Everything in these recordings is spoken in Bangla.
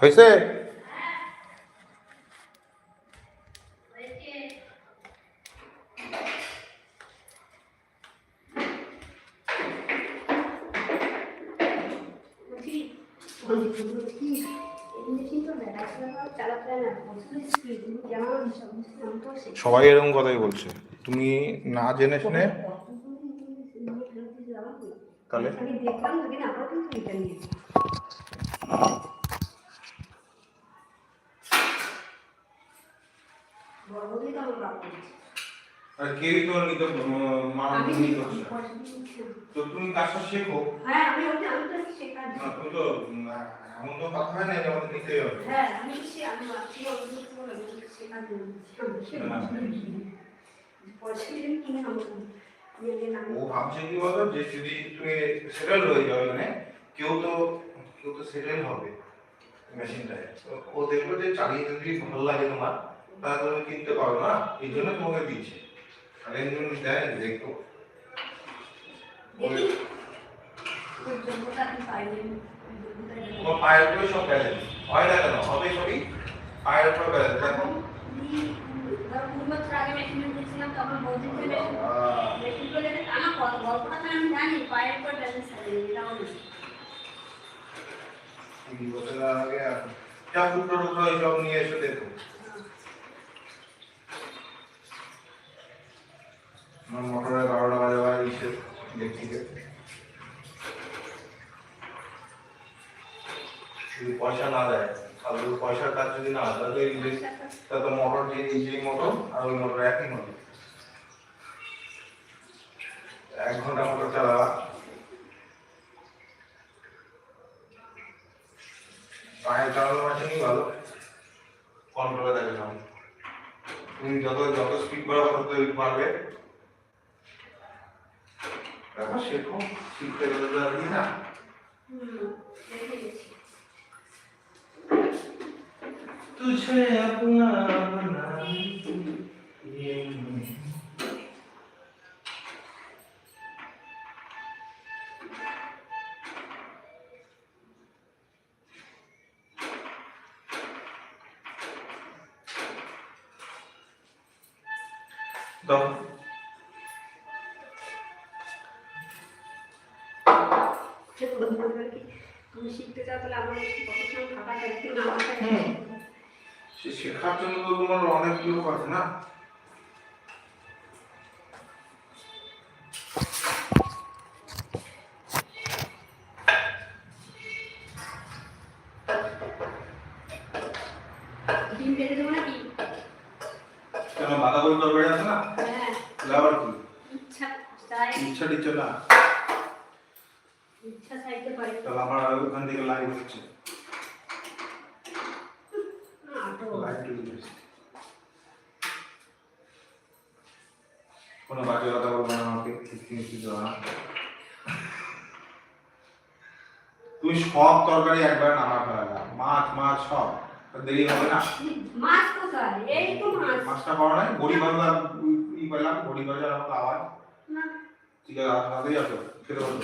হয়েছে? সবাই এরকম কথাই বলছে। তুমি না জেনে শুনে তাহলে? আমি দেখলাম না আবার কিন্তু এটা নিয়ে বড়দের তো আমার আর কেউই তো নিতে আমি নিতে। তো তুমি কাজটা শেখো। হ্যাঁ আমি ওটা আমি তো শেখার তুমি তো এমন তো কথা হয় না যে আমাদের নিতেই হবে। হ্যাঁ আমি সে আমি অন্য শেখার ও ভাবছে কি বলো যে যদি তুমি সেটেল হয়ে যাও মানে কেউ তো কেউ তো সেটেল হবে মেশিনটায় তো ও দেখল যে চালিয়ে যদি ভালো লাগে তোমার? তাহলে তুমি কিনতে পারো না এই জন্য তোমাকে দিচ্ছে। জন্য দেয় দেখো। পায়ের উপরে সব ব্যালেন্স হয় না কেন? হবে সবই? পায়ের উপরে ব্যালেন্স দেখো গল- গল্পটা তো আমি জানি পায়ের উপর ব্যালেন্স থাকে এটাও না তিন বছর আগে আর- যা টুকরো টুকরো এইসব নিয়ে এসে দেখো আমার মোটরে বারোটা বাজে বাজে দিচ্ছে দেখছি। যদি পয়সা না দেয় ওই পয়সার কাজ যদি না তাহলে ইংলিশ তাহলে তো মোটর যে নিজেই মোটর আর ওই মোটর একই মোটর। এক ঘণ্টা সে শেখার জন্য তো তোমার অনেক লোক আছে না? কোনো বাজে কথা বলব না আমাকে না। তুমি সব তরকারি একবার নামা ফেলা মাছ মাছ সব। দেরি হবে না? মাছ কোথায়? এই তো মাছ। মাছটা পাওয়া নাই? বড়ি ভাজা ই বড়ি আওয়াজ না। ঠিক আছে আসো খেতে বসো।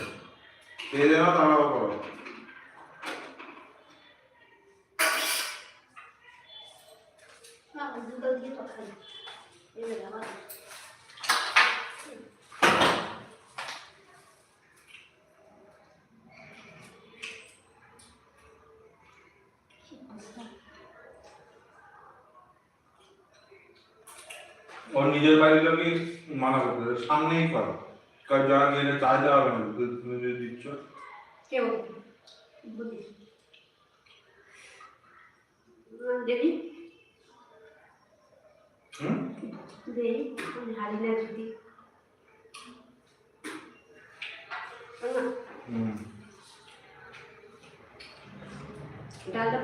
খেয়ে দেবে তাহলে আবার করো। দুটো দিয়ে তো খাই এবারে আবার। নিজের বাড়ির লোকই মানা করতে হবে, সামনেই করো কারণ যারা গেলে চাইতে হবে না তুমি- তুমি যদি দিচ্ছ কেউ বুঝি দেবি হুম দেই হারি না যদি না হুম ডালটা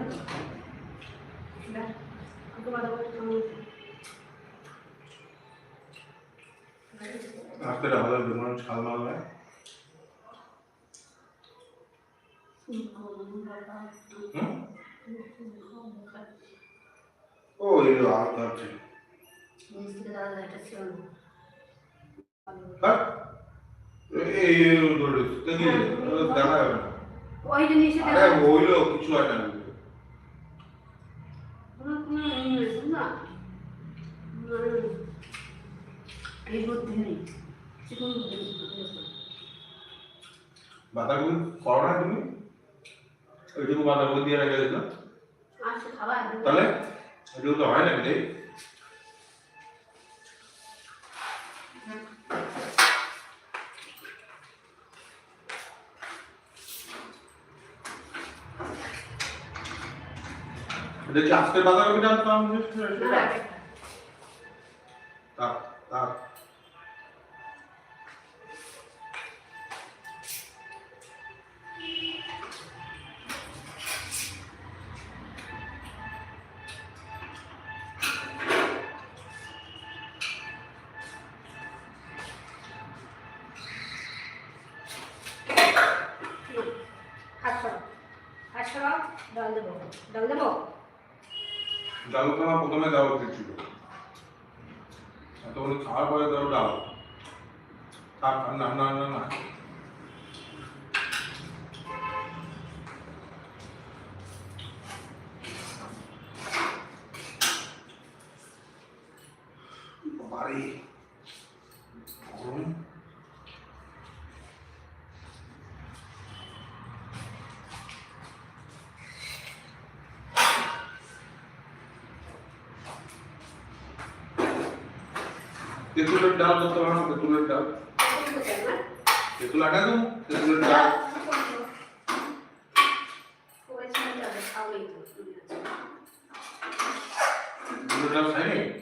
ডাল ওকে বাদা করে এই ধরে দেখি দেখা যাবে না। ওই জিনিসটা আরে হইল কিছু একটা না না। এই করতে নেই। বাঁধাকপি করো না তুমি ওইটুকু বাঁধাকপি দিয়ে রেখে দিত তাহলে ওইটুকু তো হয় না রে। এটা আজকের বাঁধাকপিটা তো আমি তাক হাত তো প্রথমে দেওয়া উচিত ছিল। এতগুলো খাওয়ার পরে দেওয়া ডাল। না না না না বাবারে গরম তেঁতুলের ডাল করতে পারো না তেঁতুলের ডাল। তেঁতুল আটা তো তেঁতুলের ডাল। তেঁতুলের ডাল খাইনি?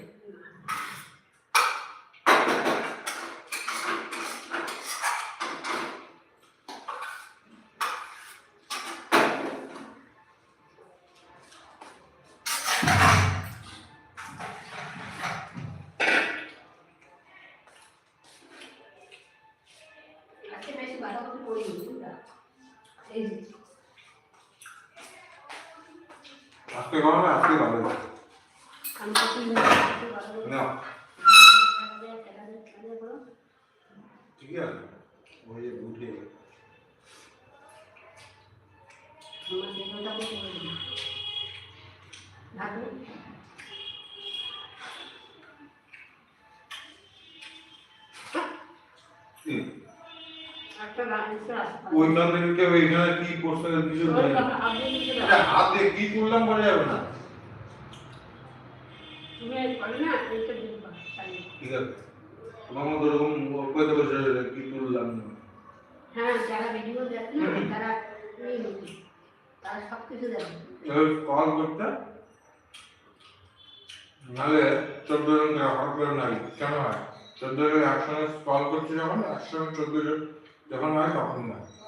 আজকে গরমে আজকে ভালো না ঠিক আছে ওই যে ওইখান থেকে কেউ এখানে কি করছে কিছু হাত কি করলাম বলা যাবে না তুমি এই করে না। এইটা দেখবা চালিয়ে ঠিক আছে। তোমার মতো ওরকম কইতে বসে কি করলাম হ্যাঁ যারা ভিডিও দেখে তারা তারা সব দেখে। কল করতে? নাহলে চোদ্দ জনকে করে নাই। কেন হয়? চোদ্দ জন একসঙ্গে কল করছে যখন একসঙ্গে চোদ্দ জন যখন হয় তখন না আমরা তো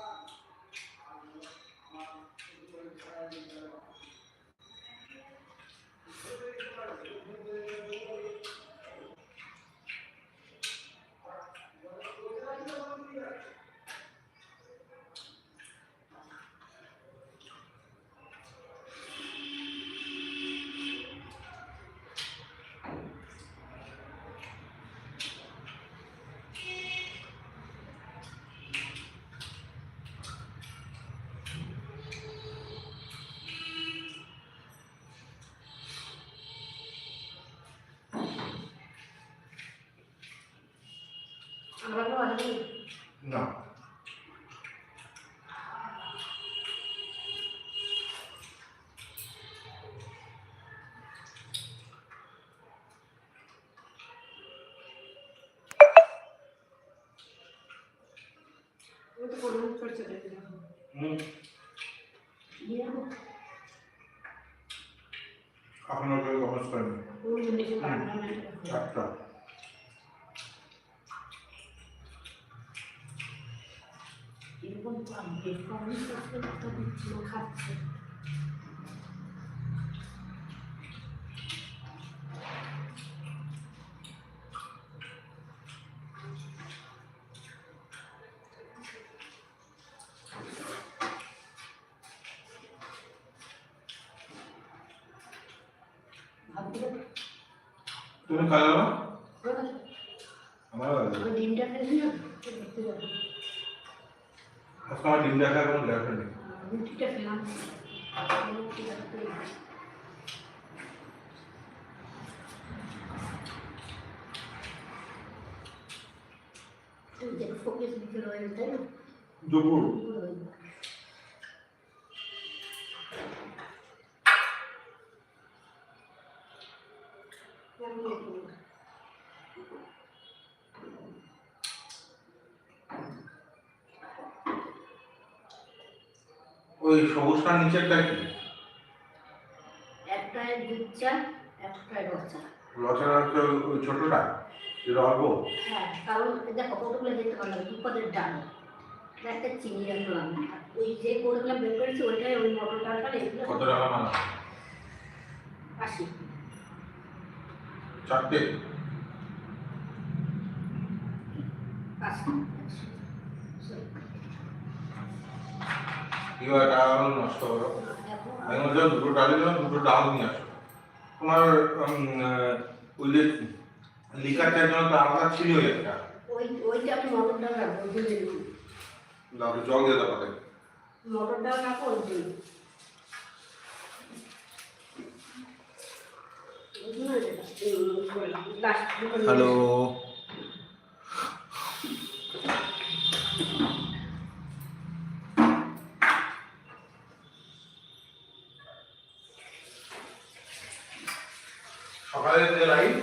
আসবে না। আপনার কেউ কমেন্টস করেন। একটা এরকম পাবে কমেন্ট করতে কত খাচ্ছে তুমি খাইলো না? পারো আমার আমি ডিমটা খেয়েছি না আজকে আমার ডিম দেখা কোনো গার্লফ্রেন্ড নেই। রুটিটা খেলাম ফোকাস দিতে রয়েছে তাই না? দুপুর। ওই সবুজটার নিচেরটা কি? একটায় দুধ চা একটায় রচা হচ্ছে ওই ছোটটা? যেটা অল্প? হ্যাঁ কারণ দেখো কতগুলো দেখতে পারলাম দু পদের ডাল। একটা চিনি রাখলাম ওই যে কোডগুলো বের করেছি ওইটাই ওই মটর ডালটা এগুলো কত টাকা মালা আশি। চারটে? আশি কি হয় টাকা নষ্ট করো আমি দুটো ডালের জন্য দুটো ডাল নিয়ে আসো তোমার ওই যে লিকার চার জন্য তো আলাদা ছিল একটা জল দিয়ে দেবো মটর ডাল হ্যালো সকালে যে লাইট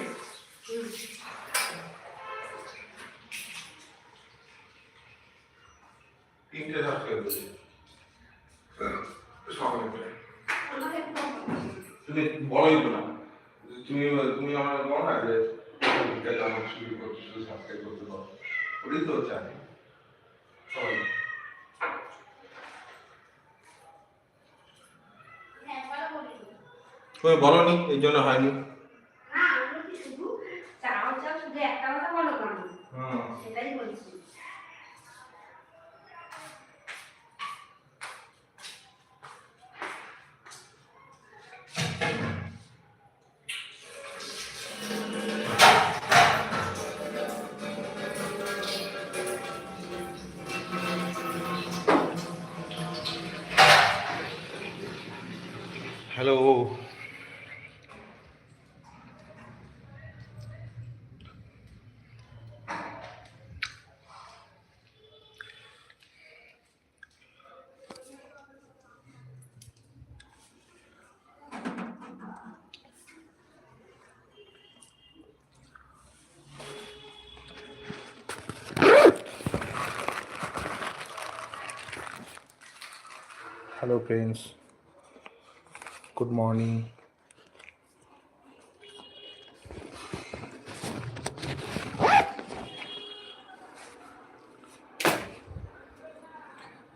তিনটে সকালে তুমি বলোই তো না। তুমি তুমি আমার বলো না যে বিকালে আমার শুরু করছ শুধু সাবস্ক্রাইব করতে পারো। ওটাই তো হচ্ছে আমি। সবাই। তুমি বলো নি এই জন্য হয়নি। শুধু চাও চাও শুধু একটা কথা বলো কেন সেটাই বলছি। Hello, friends. Good morning.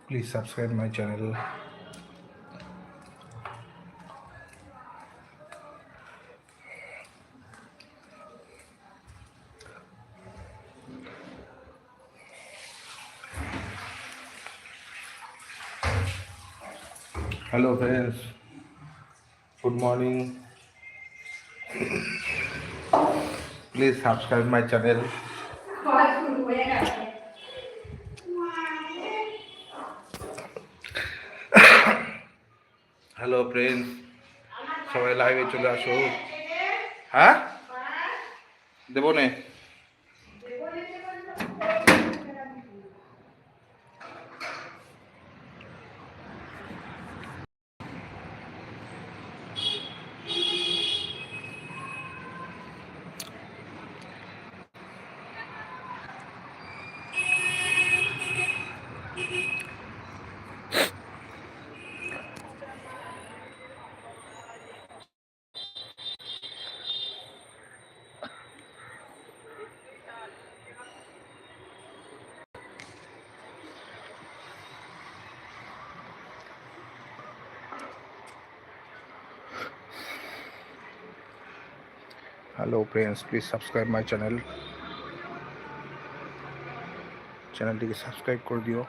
Please subscribe my channel. Hello, friends. Good morning. Please subscribe my channel. হয়ে গেছে হ্যালো ফ্রেন্ডস সবাই লাইভে চলে আসো হ্যাঁ দেবো নে hello friends please subscribe my channel চ্যানেলটিকে সাবস্ক্রাইব করে দিও